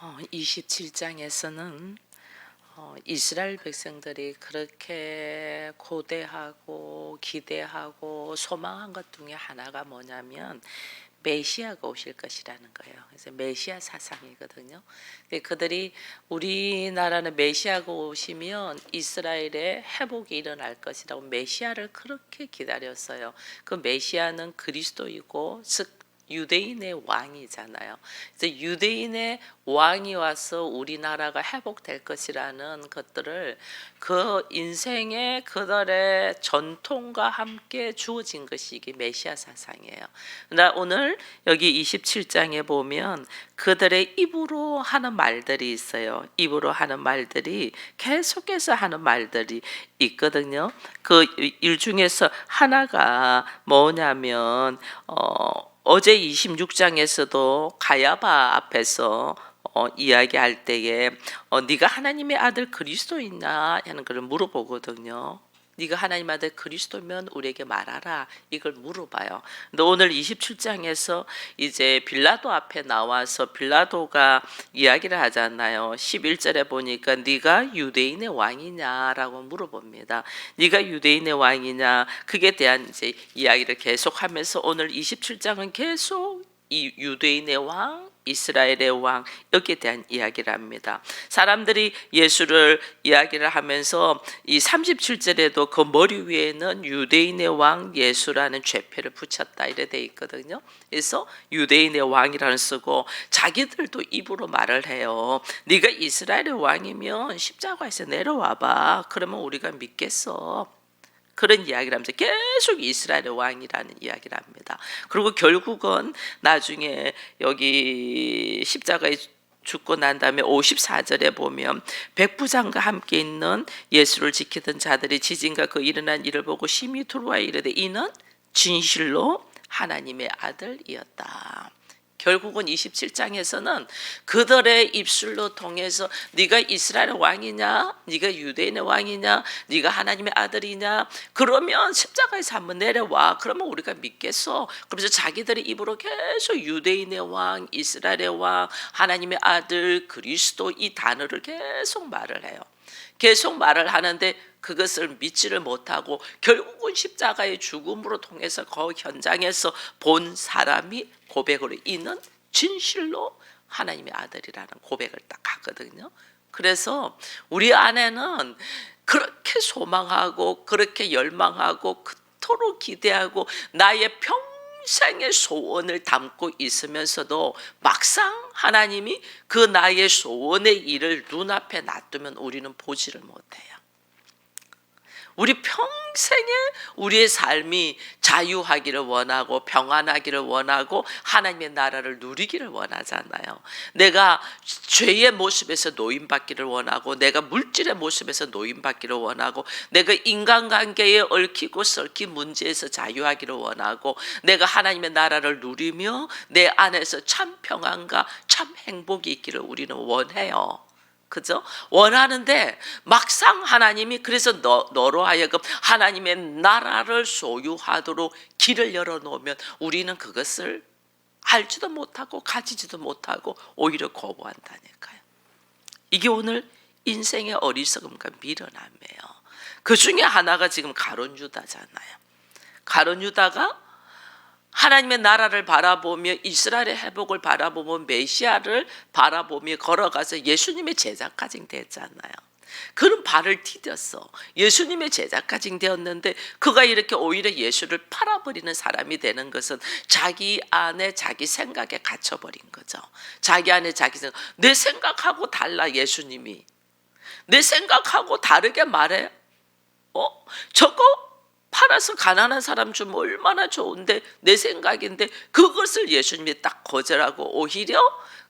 27장에서는 어, 이스라엘 백성들이 그렇게 고대하고 기대하고 소망한 것 중에 하나가 뭐냐면 메시아가 오실 것이라는 거예요. 그래서 메시아 사상이거든요. 근데 그들이 우리나라는 메시아가 오시면 이스라엘의 회복이 일어날 것이라고 메시아를 그렇게 기다렸어요. 그 메시아는 그리스도이고 즉 유대인의 왕이잖아요. 그래서 유대인의 왕이 와서 우리나라가 회복될 것이라는 것들을 그 인생의 그들의 전통과 함께 주어진 것이 이게 메시아 사상이에요. 나 오늘 여기 27장에 보면 그들의 입으로 하는 말들이 있어요. 입으로 하는 말들이 계속해서 하는 말들이 있거든요. 그 일 중에서 하나가 뭐냐면 어 어제 26장에서도 가야바 앞에서 어, 이야기할 때에 어, 네가 하나님의 아들 그리스도이냐 하는 걸 물어보거든요. 네가 하나님 아들 그리스도면 우리에게 말하라 이걸 물어봐요. 근데 오늘 27장에서 이제 빌라도 앞에 나와서 빌라도가 이야기를 하잖아요. 11절에 보니까 네가 유대인의 왕이냐라고 물어봅니다. 네가 유대인의 왕이냐 그게 대한 이제 이야기를 계속하면서 오늘 27장은 계속 이 유대인의 왕 이스라엘의 왕 여기에 대한 이야기를 합니다. 사람들이 예수를 이야기를 하면서 이 37절에도 그 머리 위에는 유대인의 왕 예수라는 죄패를 붙였다 이래 돼 있거든요. 그래서 유대인의 왕이라는 쓰고 자기들도 입으로 말을 해요. 네가 이스라엘의 왕이면 십자가에서 내려와 봐. 그러면 우리가 믿겠어. 그런 이야기를 하면서 계속 이스라엘의 왕이라는 이야기를 합니다. 그리고 결국은 나중에 여기 십자가에 죽고 난 다음에 54절에 보면 백부장과 함께 있는 예수를 지키던 자들이 지진과 그 일어난 일을 보고 심히 두루와 이르되 이는 진실로 하나님의 아들이었다. 결국은 27장에서는 그들의 입술로 통해서 네가 이스라엘 왕이냐, 네가 유대인의 왕이냐, 네가 하나님의 아들이냐, 그러면 십자가에서 한번 내려와. 그러면 우리가 믿겠어. 그래서 자기들의 입으로 계속 유대인의 왕, 이스라엘의 왕, 하나님의 아들, 그리스도 이 단어를 계속 말을 해요. 계속 말을 하는데 그것을 믿지를 못하고 결국은 십자가의 죽음으로 통해서 그 현장에서 본 사람이 고백으로 이는 진실로 하나님의 아들이라는 고백을 딱 하거든요. 그래서 우리 안에는 그렇게 소망하고 그렇게 열망하고 그토록 기대하고 나의 평 생의 소원을 담고 있으면서도 막상 하나님이 그 나의 소원의 일을 눈앞에 놔두면 우리는 보지를 못해요. 우리 평생에 우리의 삶이 자유하기를 원하고 평안하기를 원하고 하나님의 나라를 누리기를 원하잖아요. 내가 죄의 모습에서 노인받기를 원하고 내가 물질의 모습에서 노인받기를 원하고 내가 인간관계에 얽히고 설킨 문제에서 자유하기를 원하고 내가 하나님의 나라를 누리며 내 안에서 참 평안과 참 행복이 있기를 우리는 원해요. 그죠? 원하는데 막상 하나님이 그래서 너, 너로 하여금 하나님의 나라를 소유하도록 길을 열어놓으면 우리는 그것을 알지도 못하고 가지지도 못하고 오히려 거부한다니까요. 이게 오늘 인생의 어리석음과 미련함이에요. 그 중에 하나가 지금 가론 유다잖아요. 가론 유다가 하나님의 나라를 바라보며 이스라엘의 회복을 바라보며 메시아를 바라보며 걸어가서 예수님의 제자까지 됐잖아요. 그런 발을 디뎠어. 예수님의 제자까지 되었는데 그가 이렇게 오히려 예수를 팔아버리는 사람이 되는 것은 자기 안에 자기 생각에 갇혀버린 거죠. 자기 안에 자기 생각. 내 생각하고 달라 예수님이. 내 생각하고 다르게 말해. 어? 저거 팔아서 가난한 사람 주면 얼마나 좋은데 내 생각인데 그것을 예수님이 딱 거절하고 오히려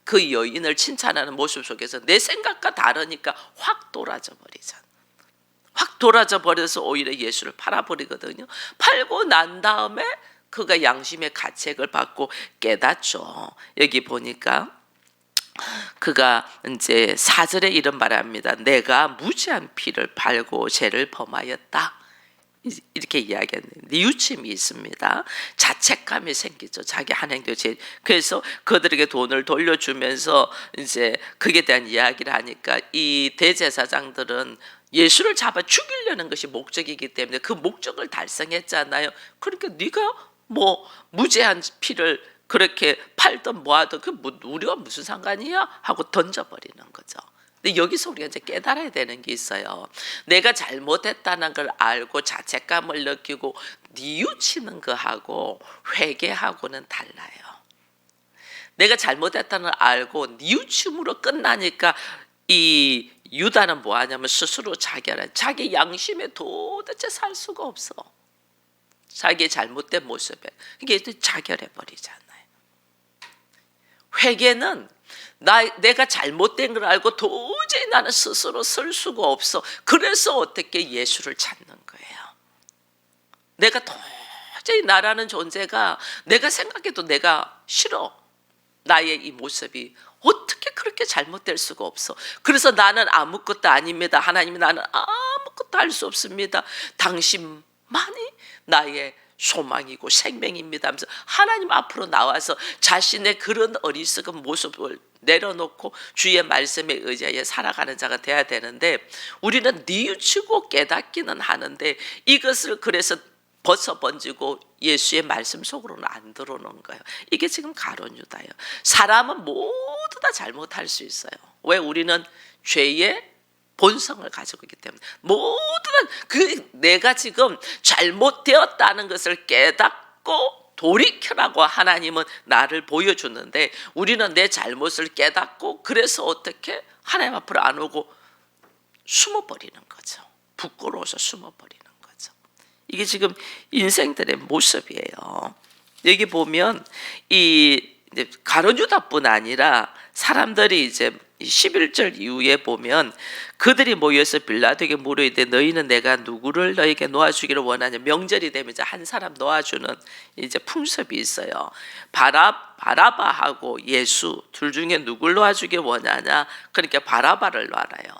그 여인을 칭찬하는 모습 속에서 내 생각과 다르니까 확 돌아져 버리잖아. 확 돌아져 버려서 오히려 예수를 팔아버리거든요. 팔고 난 다음에 그가 양심의 가책을 받고 깨닫죠. 여기 보니까 그가 이제 사절에 이런 말합니다. 내가 무지한 피를 팔고 죄를 범하였다. 이- 이렇게 이야기했는데 뉘우침이 있습니다. 자책감이 생기죠. 자기 한 행동 제 그래서 그들에게 돈을 돌려주면서 이제 그에 대한 이야기를 하니까 이 대제사장들은 예수를 잡아 죽이려는 것이 목적이기 때문에 그 목적을 달성했잖아요. 그러니까 네가 뭐 무죄한 피를 그렇게 팔든 뭐하든 그 뭐- 우리가 무슨 상관이야 하고 던져버리는 거죠. 근데 여기서 우리가 이제 깨달아야 되는 게 있어요. 내가 잘못했다는 걸 알고 자책감을 느끼고 뉘우치는 거하고 회개하고는 달라요. 내가 잘못했다는 걸 알고 뉘우침으로 끝나니까 이 유다는 뭐 하냐면 스스로 자결해. 자기 양심에 도대체 살 수가 없어. 자기의 잘못된 모습에 이게 자결해 버리잖아요. 회개는 나 내가 잘못된 걸 알고 도저히 나는 스스로 설 수가 없어. 그래서 어떻게 예수를 찾는 거예요. 내가 도저히 나라는 존재가 내가 생각해도 내가 싫어. 나의 이 모습이 어떻게 그렇게 잘못될 수가 없어. 그래서 나는 아무것도 아닙니다. 하나님이 나는 아무것도 할 수 없습니다. 당신만이 나의 소망이고 생명입니다. 하면서 하나님 앞으로 나와서 자신의 그런 어리석은 모습을 내려놓고 주의 말씀에 의지하여 살아가는 자가 돼야 되는데 우리는 뉘우치고 깨닫기는 하는데 이것을 그래서 벗어 번지고 예수의 말씀 속으로는 안 들어오는 거예요. 이게 지금 가론 유다예요. 사람은 모두 다 잘못할 수 있어요. 왜 우리는 죄의 본성을 가지고 있기 때문에 모두는 그 내가 지금 잘못되었다는 것을 깨닫고 돌이켜라고 하나님은 나를 보여주는데 우리는 내 잘못을 깨닫고 그래서 어떻게 하나님 앞으로 안 오고 숨어버리는 거죠. 부끄러워서 숨어버리는 거죠. 이게 지금 인생들의 모습이에요. 여기 보면 이 이제 가론유다뿐 아니라 사람들이 이제 11절 이후에 보면 그들이 모여서 빌라도에게 물으되 너희는 내가 누구를 너에게 놓아주기를 원하냐 명절이 되면 이제 한 사람 놓아주는 이제 풍습이 있어요. 바라 바라바하고 예수 둘 중에 누굴 놓아주길 원하냐 그러니까 바라바를 놔라요.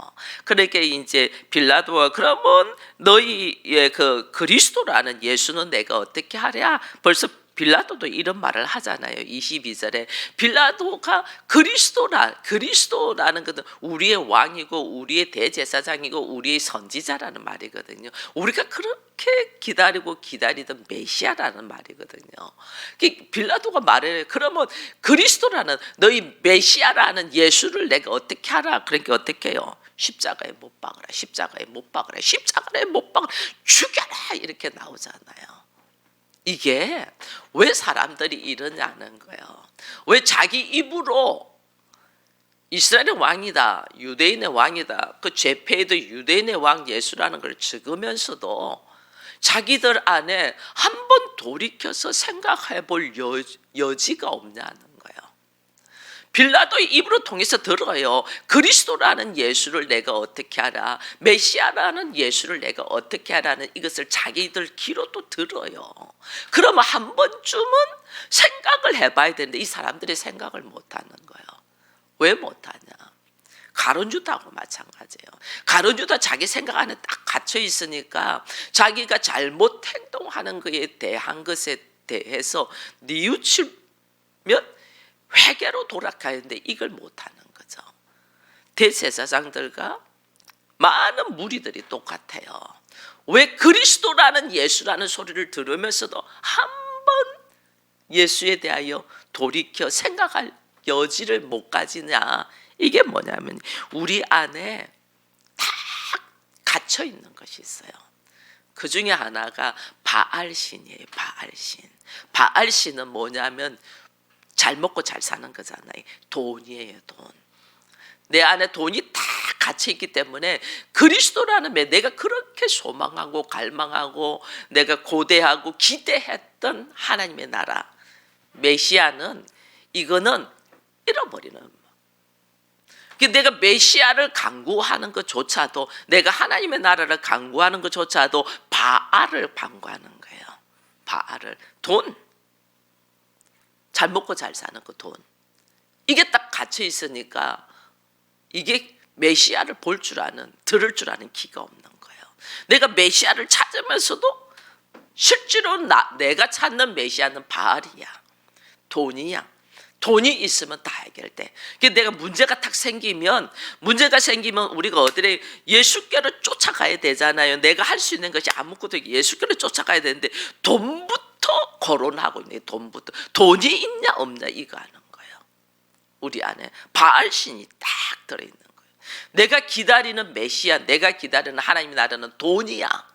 그러니까 이제 빌라도가 그러면 너희의 그 그리스도라는 예수는 내가 어떻게 하랴 벌써 빌라도도 이런 말을 하잖아요. 22절에 빌라도가 그리스도라 그리스도라는 것은 우리의 왕이고 우리의 대제사장이고 우리의 선지자라는 말이거든요. 우리가 그렇게 기다리고 기다리던 메시아라는 말이거든요. 그 빌라도가 말해 그러면 그리스도라는 너희 메시아라는 예수를 내가 어떻게 하라? 그러니까 어떻게 해요? 십자가에 못 박으라. 십자가에 못 박으라. 십자가에 못 박으라. 죽여라. 이렇게 나오잖아요. 이게 왜 사람들이 이러냐는 거예요. 왜 자기 입으로 이스라엘의 왕이다, 유대인의 왕이다, 그 제패에도 유대인의 왕 예수라는 걸 적으면서도 자기들 안에 한 번 돌이켜서 생각해 볼 여, 여지가 없냐는. 빌라도의 입으로 통해서 들어요. 그리스도라는 예수를 내가 어떻게 하라, 메시아라는 예수를 내가 어떻게 하라는 이것을 자기들 귀로 또 들어요. 그러면 한 번쯤은 생각을 해봐야 되는데 이 사람들이 생각을 못하는 거예요. 왜 못하냐? 가론유다하고 마찬가지예요. 가론유다 자기 생각 안에 딱 갇혀 있으니까 자기가 잘못 행동하는 것에 대한 것에 대해서 뉘우치면 회개로 돌아가야 하는데 이걸 못하는 거죠. 대제사장들과 많은 무리들이 똑같아요. 왜 그리스도라는 예수라는 소리를 들으면서도 한 번 예수에 대하여 돌이켜 생각할 여지를 못 가지냐? 이게 뭐냐면 우리 안에 다 갇혀 있는 것이 있어요. 그 중에 하나가 바알신이에요. 바알신. 바알신은 뭐냐면 잘 먹고 잘 사는 거잖아요. 돈이에요, 돈. 내 안에 돈이 다 갇혀 있기 때문에 그리스도라는 매 내가 그렇게 소망하고 갈망하고 내가 고대하고 기대했던 하나님의 나라 메시아는 이거는 잃어버리는 그 내가 메시아를 강구하는 것조차도 내가 하나님의 나라를 강구하는 것조차도 바알을 강구하는 거예요. 바알을 돈. 잘 먹고 잘 사는 그 돈. 이게 딱 갇혀 있으니까 이게 메시아를 볼 줄 아는 들을 줄 아는 기가 없는 거예요. 내가 메시아를 찾으면서도 실제로 나, 내가 찾는 메시아는 바알이야. 돈이야. 돈이 있으면 다 해결돼. 그 내가 문제가 탁 생기면 문제가 생기면 우리가 어디에 예수께로 쫓아가야 되잖아요. 내가 할 수 있는 것이 아무것도 예수께로 쫓아가야 되는데 돈부터 거론하고 있네. 돈부터 돈이 있냐 없냐 이거 하는 거예요. 우리 안에 바알 신이 딱 들어 있는 거예요. 내가 기다리는 메시아, 내가 기다리는 하나님이 나라는 돈이야.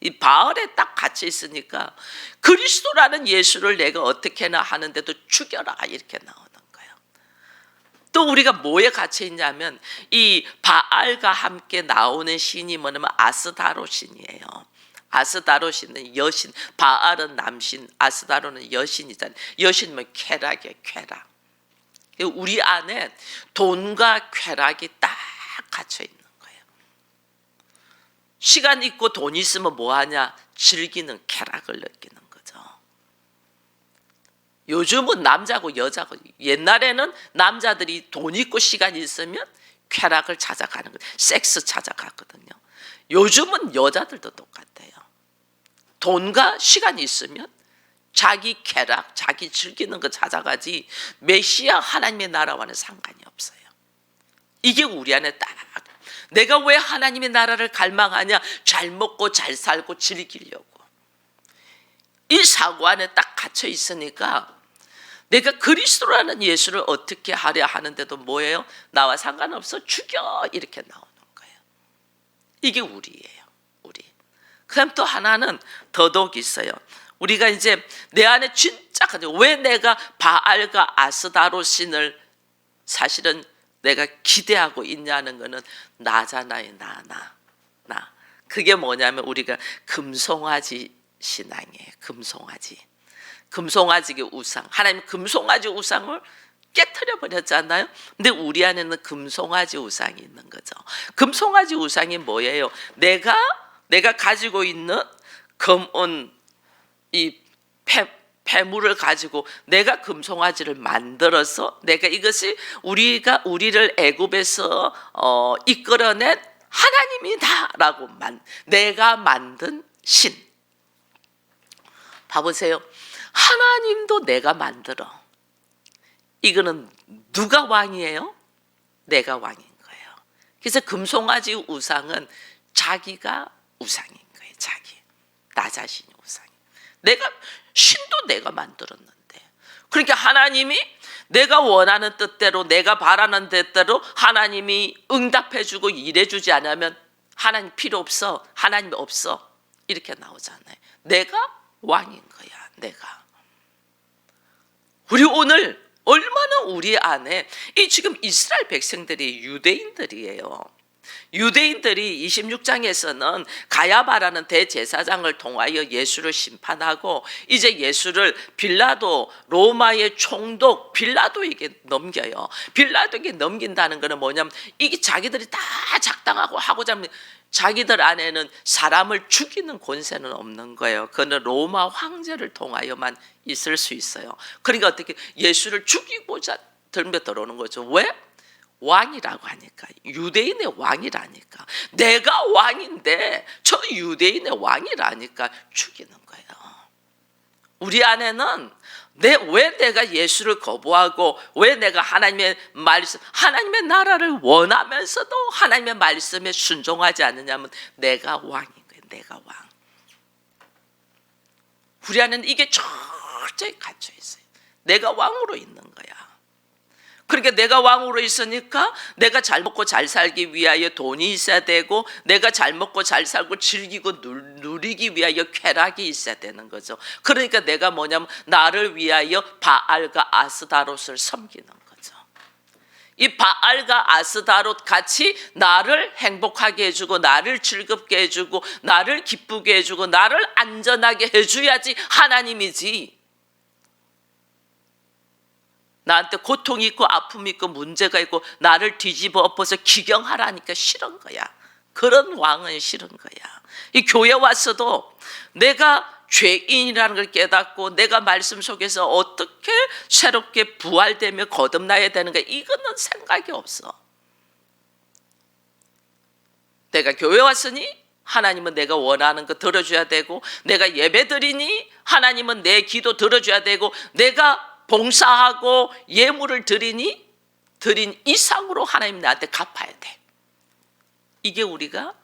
이 바알에 딱 갇혀 있으니까 그리스도라는 예수를 내가 어떻게나 하는데도 죽여라 이렇게 나오는 거예요. 또 우리가 뭐에 갇혀 있냐면 이 바알과 함께 나오는 신이 뭐냐면 아스다로 신이에요. 아스다로 신은 여신, 바알은 남신, 아스다로는 여신이잖아요. 여신은 쾌락이에요, 쾌락. 우리 안에 돈과 쾌락이 딱 갇혀 있는 거예요. 시간 있고 돈 있으면 뭐 하냐? 즐기는 쾌락을 느끼는. 요즘은 남자고 여자고 옛날에는 남자들이 돈 있고 시간 있으면 쾌락을 찾아가는 거예요. 섹스 찾아갔거든요. 요즘은 여자들도 똑같아요. 돈과 시간 있으면 자기 쾌락, 자기 즐기는 거 찾아가지 메시아 하나님의 나라와는 상관이 없어요. 이게 우리 안에 딱 내가 왜 하나님의 나라를 갈망하냐? 잘 먹고 잘 살고 즐기려고. 이 사고 안에 딱 갇혀 있으니까 내가 그리스도라는 예수를 어떻게 하려 하는데도 뭐예요? 나와 상관없어 죽여 이렇게 나오는 거예요. 이게 우리예요. 그다음 또 하나는 더더욱 있어요. 우리가 이제 내 안에 진짜 왜 내가 바알과 아스다로 신을 사실은 내가 기대하고 있냐는 거는 나잖아요, 나, 나, 나. 그게 뭐냐면 우리가 금송아지 신앙이에요. 금송아지. 금송아지의 우상. 하나님 금송아지 우상을 깨뜨려 버렸잖아요. 근데 우리 안에는 금송아지 우상이 있는 거죠. 금송아지 우상이 뭐예요? 내가 내가 가지고 있는 금은 이 폐, 폐물을 가지고 내가 금송아지를 만들어서 내가 이것이 우리가 우리를 애굽에서 어, 이끌어낸 하나님이다라고 만 내가 만든 신. 봐보세요. 하나님도 내가 만들어. 이거는 누가 왕이에요? 내가 왕인 거예요. 그래서 금송아지 우상은 자기가 우상인 거예요. 자기. 나 자신이 우상이. 내가 신도 내가 만들었는데. 그러니까 하나님이 내가 원하는 뜻대로 내가 바라는 뜻대로 하나님이 응답해 주고 일해 주지 않으면 하나님 필요 없어. 하나님 없어. 이렇게 나오잖아요. 내가 왕인 거야. 내가. 우리 오늘 얼마나 우리 안에 이 지금 이스라엘 백성들이 유대인들이에요. 유대인들이 26장에서는 가야바라는 대제사장을 통하여 예수를 심판하고 이제 예수를 빌라도 로마의 총독 빌라도에게 넘겨요. 빌라도에게 넘긴다는 것은 뭐냐면 이게 자기들이 다 작당하고 하고자 하면 자기들 안에는 사람을 죽이는 권세는 없는 거예요. 그는 로마 황제를 통하여만 있을 수 있어요. 그러니까 어떻게 예수를 죽이고자 들며 들어오는 거죠. 왜? 왕이라고 하니까 유대인의 왕이라니까 내가 왕인데 저 유대인의 왕이라니까 죽이는 거예요. 우리 안에는 내 왜 내가 예수를 거부하고 왜 내가 하나님의 말씀 하나님의 나라를 원하면서도 하나님의 말씀에 순종하지 않느냐면 내가 왕인 거예요. 내가 왕. 우리 안에는 이게 철저히 갇혀 있어요. 내가 왕으로 있는 거야. 그러니까 내가 왕으로 있으니까 내가 잘 먹고 잘 살기 위하여 돈이 있어야 되고 내가 잘 먹고 잘 살고 즐기고 누리기 위하여 쾌락이 있어야 되는 거죠. 그러니까 내가 뭐냐면 나를 위하여 바알과 아스다롯을 섬기는 거죠. 이 바알과 아스다롯 같이 나를 행복하게 해주고 나를 즐겁게 해주고 나를 기쁘게 해주고 나를 안전하게 해줘야지 하나님이지. 나한테 고통이 있고 아픔이 있고 문제가 있고 나를 뒤집어 엎어서 기경하라니까 싫은 거야. 그런 왕은 싫은 거야. 이 교회 왔어도 내가 죄인이라는 걸 깨닫고 내가 말씀 속에서 어떻게 새롭게 부활되며 거듭나야 되는가 이거는 생각이 없어. 내가 교회 왔으니 하나님은 내가 원하는 거 들어줘야 되고 내가 예배 드리니 하나님은 내 기도 들어줘야 되고 내가 봉사하고 예물을 드리니 드린 이상으로 하나님 나한테 갚아야 돼. 이게 우리가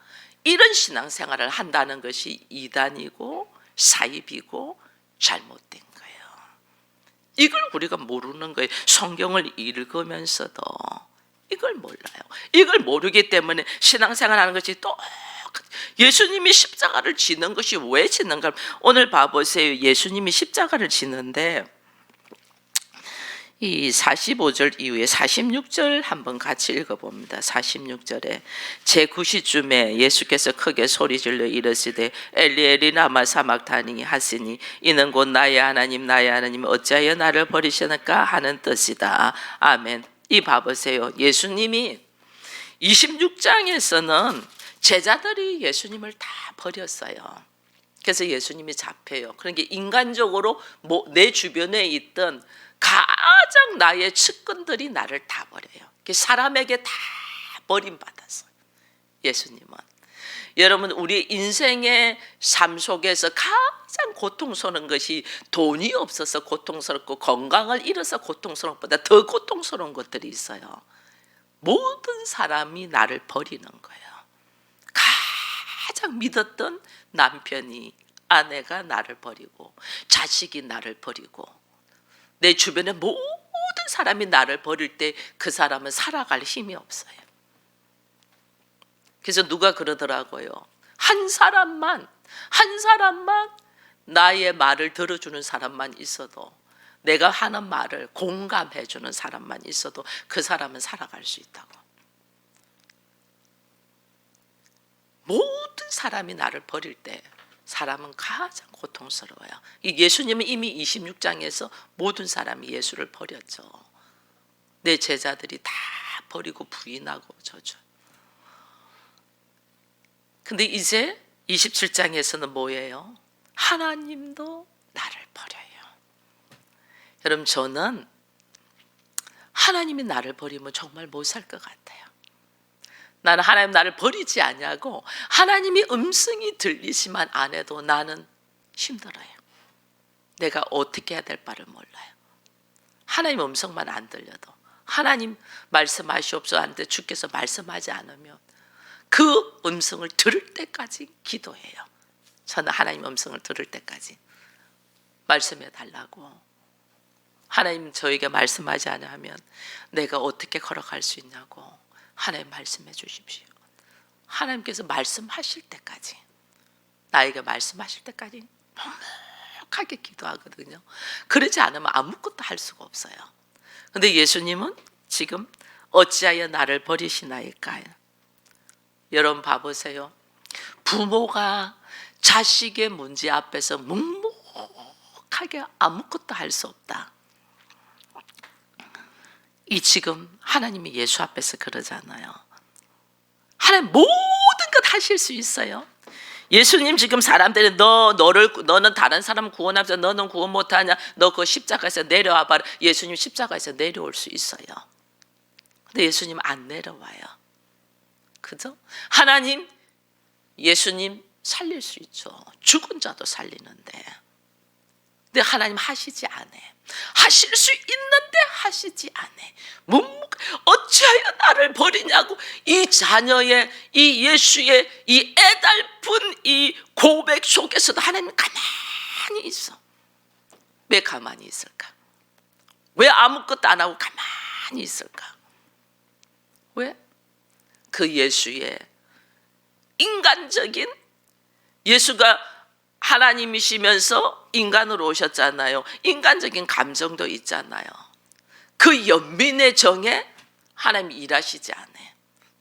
이런 신앙생활을 한다는 것이 이단이고 사입이고 잘못된 거예요. 이걸 우리가 모르는 거예요. 성경을 읽으면서도 이걸 몰라요. 이걸 모르기 때문에 신앙생활 하는 것이 또 예수님이 십자가를 지는 것이 왜 지는가? 오늘 봐보세요. 예수님이 십자가를 지는데 이 45절 이후에 46절 한번 같이 읽어봅니다. 46절에 제 9시쯤에 예수께서 크게 소리질러 이르시되 엘리 엘리 나마 사막타니 하시니 이는 곧 나의 하나님 나의 하나님 어찌하여 나를 버리시는가 하는 뜻이다. 아멘. 이 봐보세요. 예수님이 26장에서는 제자들이 예수님을 다 버렸어요. 그래서 예수님이 잡혀요. 그러니까 인간적으로 뭐내 주변에 있던 가장 나의 측근들이 나를 다 버려요. 그 사람에게 다 버림받았어요. 예수님은. 여러분 우리 인생의 삶 속에서 가장 고통스러운 것이 돈이 없어서 고통스럽고 건강을 잃어서 고통스러운 것보다 더 고통스러운 것들이 있어요. 모든 사람이 나를 버리는 거예요. 가장 믿었던 남편이 아내가 나를 버리고 자식이 나를 버리고 내 주변의 모든 사람이 나를 버릴 때 그 사람은 살아갈 힘이 없어요. 그래서 누가 그러더라고요. 한 사람만 한 사람만 나의 말을 들어주는 사람만 있어도 내가 하는 말을 공감해 주는 사람만 있어도 그 사람은 살아갈 수 있다고. 모든 사람이 나를 버릴 때 사람은 가장 고통스러워요. 이 예수님은 이미 26장에서 모든 사람이 예수를 버렸죠. 내 제자들이 다 버리고 부인하고 저죠. 근데 이제 27장에서는 뭐예요? 하나님도 나를 버려요. 여러분 저는 하나님이 나를 버리면 정말 못 살 것 같아요. 나는 하나님 나를 버리지 않냐고 하나님이 음성이 들리지만 안 해도 나는 힘들어요. 내가 어떻게 해야 될 바를 몰라요. 하나님 음성만 안 들려도 하나님 말씀하시옵소서 하는데 주께서 말씀하지 않으면 그 음성을 들을 때까지 기도해요. 저는 하나님 음성을 들을 때까지 말씀해 달라고. 하나님 저에게 말씀하지 않으면 내가 어떻게 걸어갈 수 있냐고 하나님 말씀해 주십시오. 하나님께서 말씀하실 때까지 나에게 말씀하실 때까지 묵묵하게 기도하거든요. 그러지 않으면 아무것도 할 수가 없어요. 근데 예수님은 지금 어찌하여 나를 버리시나이까? 여러분 봐보세요. 부모가 자식의 문제 앞에서 묵묵하게 아무것도 할 수 없다. 이 지금 하나님이 예수 앞에서 그러잖아요. 하나님 모든 것 하실 수 있어요. 예수님 지금 사람들이 너 너를 너는 다른 사람 구원하면서 너는 구원 못하냐? 너 그 십자가에서 내려와 봐라. 예수님 십자가에서 내려올 수 있어요. 근데 예수님 안 내려와요. 그죠? 하나님 예수님 살릴 수 있죠. 죽은 자도 살리는데. 근데 하나님 하시지 않아. 하실 수 있는데 하시지 않아. 버리냐고 이 자녀의 이 예수의 이 애달픈 이 고백 속에서도 하나님 가만히 있어. 왜 가만히 있을까? 왜 아무것도 안 하고 가만히 있을까? 왜? 그 예수의 인간적인 예수가 하나님이시면서 인간으로 오셨잖아요. 인간적인 감정도 있잖아요. 그 연민의 정에 하나님이 일하시지 않아요.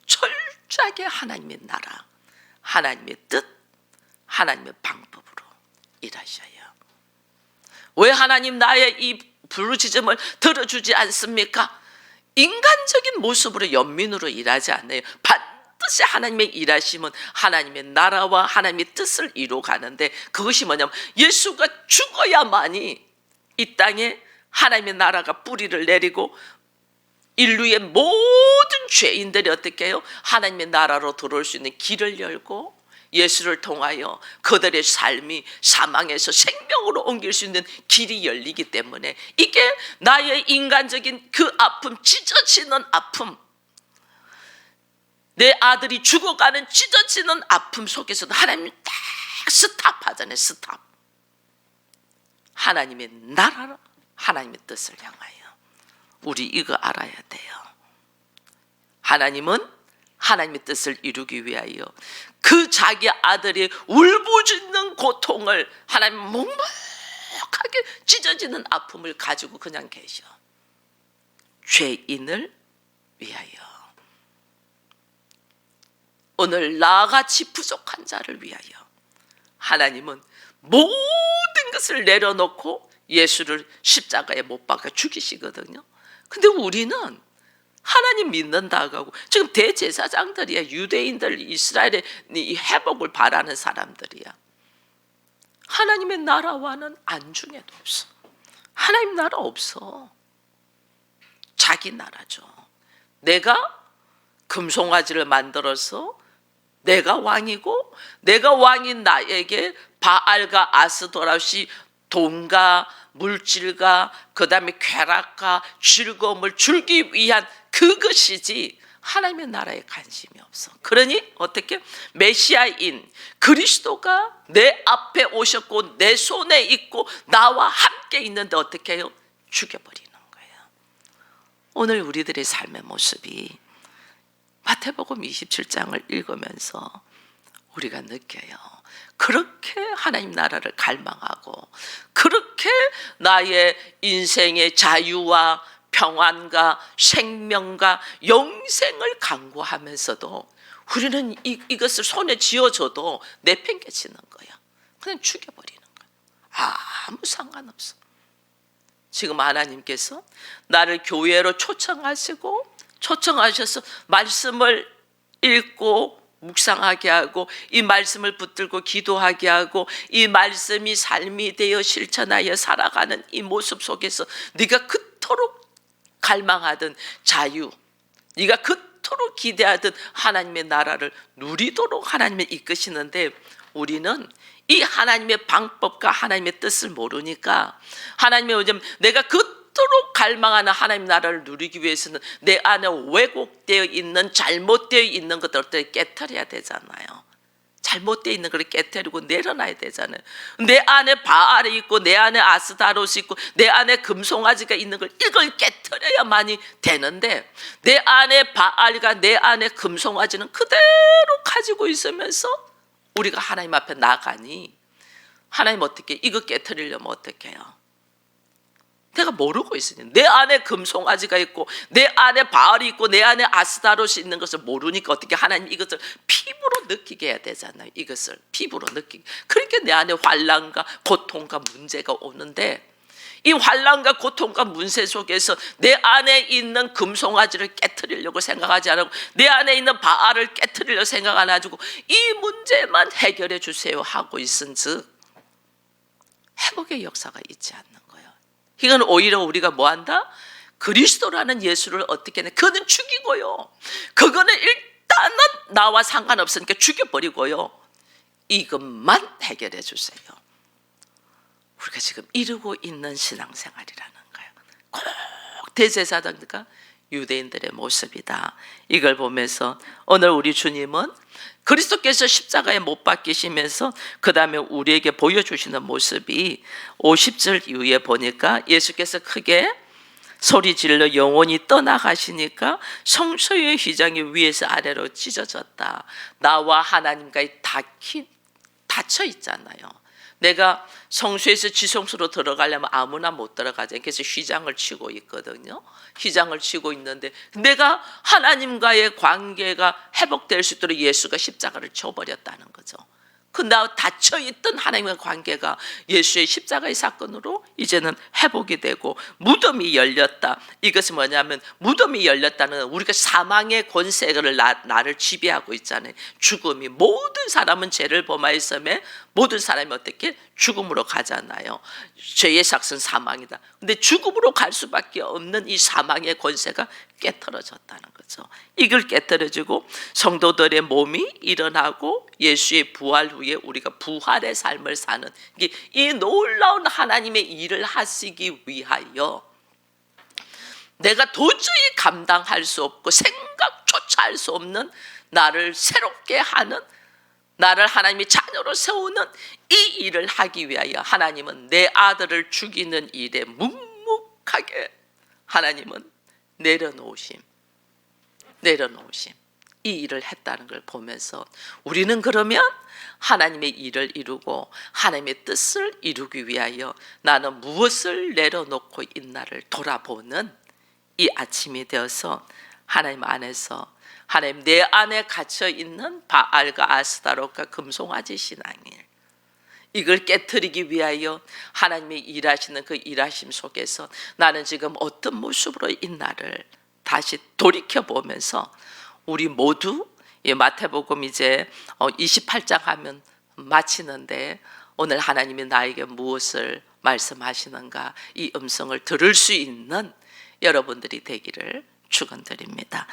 철저하게 하나님의 나라, 하나님의 뜻, 하나님의 방법으로 일하셔요. 왜 하나님 나의 이 부르짖음을 들어주지 않습니까? 인간적인 모습으로 연민으로 일하지 않아요. 반드시 하나님의 일하심은 하나님의 나라와 하나님의 뜻을 이루어가는데 그것이 뭐냐면 예수가 죽어야만이 이 땅에 하나님의 나라가 뿌리를 내리고 인류의 모든 죄인들이 어떻게 해요? 하나님의 나라로 들어올 수 있는 길을 열고 예수를 통하여 그들의 삶이 사망에서 생명으로 옮길 수 있는 길이 열리기 때문에 이게 나의 인간적인 그 아픔, 찢어지는 아픔, 내 아들이 죽어가는 찢어지는 아픔 속에서도 하나님이 딱 스탑하잖아요. 스탑. 하나님의 나라로 하나님의 뜻을 향하여 우리 이거 알아야 돼요. 하나님은 하나님의 뜻을 이루기 위하여 그 자기 아들이 울부짖는 고통을 하나님 묵묵하게 찢어지는 아픔을 가지고 그냥 계셔. 죄인을 위하여. 오늘 나같이 부족한 자를 위하여 하나님은 모든 것을 내려놓고 예수를 십자가에 못 박아 죽이시거든요. 근데 우리는 하나님 믿는다고 하고 지금 대제사장들이야 유대인들 이스라엘의 이 회복을 바라는 사람들이야. 하나님의 나라와는 안중에도 없어. 하나님 나라 없어. 자기 나라죠. 내가 금송아지를 만들어서 내가 왕이고 내가 왕인 나에게 바알과 아스도라시 돈과 물질과 그 다음에 쾌락과 즐거움을 주기 위한 그것이지 하나님의 나라에 관심이 없어. 그러니 어떻게 메시아인 그리스도가 내 앞에 오셨고 내 손에 있고 나와 함께 있는데 어떻게 해요? 죽여버리는 거예요. 오늘 우리들의 삶의 모습이 마태복음 27장을 읽으면서 우리가 느껴요. 그렇게 하나님 나라를 갈망하고 그렇게 나의 인생의 자유와 평안과 생명과 영생을 강구하면서도 우리는 이, 이것을 손에 쥐어줘도 내팽개치는 거야. 그냥 죽여버리는 거야. 아무 상관없어. 지금 하나님께서 나를 교회로 초청하시고 초청하셔서 말씀을 읽고 묵상하게 하고 이 말씀을 붙들고 기도하게 하고 이 말씀이 삶이 되어 실천하여 살아가는 이 모습 속에서 네가 그토록 갈망하던 자유 네가 그토록 기대하던 하나님의 나라를 누리도록 하나님이 이끄시는데 우리는 이 하나님의 방법과 하나님의 뜻을 모르니까 하나님의 요즘 내가 그 토록 갈망하는 하나님 나라를 누리기 위해서는 내 안에 왜곡되어 있는 잘못되어 있는 것들을 깨뜨려야 되잖아요. 잘못되어 있는 걸 깨뜨리고 내려놔야 되잖아요. 내 안에 바알이 있고 내 안에 아스다로스 있고 내 안에 금송아지가 있는 걸 이걸 깨뜨려야만이 되는데 내 안에 바알과 내 안에 금송아지는 그대로 가지고 있으면서 우리가 하나님 앞에 나가니 하나님 어떻게 이거 깨뜨리려면 어떻게 해요? 내가 모르고 있으니 내 안에 금송아지가 있고 내 안에 바알이 있고 내 안에 아스다롯이 있는 것을 모르니까 어떻게 하나님 이것을 피부로 느끼게 해야 되잖아요. 이것을 피부로 느끼게. 그러니까 내 안에 환란과 고통과 문제가 오는데 이 환란과 고통과 문제 속에서 내 안에 있는 금송아지를 깨뜨리려고 생각하지 않고 내 안에 있는 바알을 깨뜨리려고 생각 안 가지고 이 문제만 해결해 주세요 하고 있은즉 회복의 역사가 있지 거예요. 이건 오히려 우리가 뭐 한다? 그리스도라는 예수를 어떻게 해? 그는 죽이고요. 그거는 일단은 나와 상관없으니까 죽여버리고요. 이것만 해결해 주세요. 우리가 지금 이루고 있는 신앙생활이라는 거예요. 꼭 대제사장들과 유대인들의 모습이다. 이걸 보면서 오늘 우리 주님은 그리스도께서 십자가에 못 박히시면서 그 다음에 우리에게 보여주시는 모습이 50절 이후에 보니까 예수께서 크게 소리 질러 영혼이 떠나가시니까 성소의 휘장이 위에서 아래로 찢어졌다. 나와 하나님과의 닫힌 닫혀 있잖아요. 내가 성수에서 지성소로 들어가려면 아무나 못 들어가죠. 그래서 휘장을 치고 있거든요. 휘장을 치고 있는데 내가 하나님과의 관계가 회복될 수 있도록 예수가 십자가를 쳐버렸다는 거죠. 그 나 닫혀 있던 하나님의 관계가 예수의 십자가의 사건으로 이제는 회복이 되고 무덤이 열렸다. 이것은 뭐냐면 무덤이 열렸다는 건 우리가 사망의 권세를 나, 나를 지배하고 있잖아요. 죽음이 모든 사람은 죄를 범하였음에 모든 사람이 어떻게 죽음으로 가잖아요. 죄의 삭은 사망이다. 근데 죽음으로 갈 수밖에 없는 이 사망의 권세가 깨트려졌다는 거죠. 이걸 깨트려지고 성도들의 몸이 일어나고 예수의 부활 후에 우리가 부활의 삶을 사는 이 놀라운 하나님의 일을 하시기 위하여 내가 도저히 감당할 수 없고 생각조차 할 수 없는 나를 새롭게 하는 나를 하나님의 자녀로 세우는 이 일을 하기 위하여 하나님은 내 아들을 죽이는 일에 묵묵하게 하나님은 내려놓으심. 내려놓으심. 이 일을 했다는 걸 보면서 우리는 그러면 하나님의 일을 이루고 하나님의 뜻을 이루기 위하여 나는 무엇을 내려놓고 있나를 돌아보는 이 아침이 되어서 하나님 안에서 하나님 내 안에 갇혀 있는 바알과 아스타롯과 금송아지 신앙일 이걸 깨뜨리기 위하여 하나님이 일하시는 그 일하심 속에서 나는 지금 어떤 모습으로 있나를 다시 돌이켜 보면서 우리 모두 이 마태복음 이제 28장 하면 마치는데 오늘 하나님이 나에게 무엇을 말씀하시는가 이 음성을 들을 수 있는 여러분들이 되기를 축원드립니다.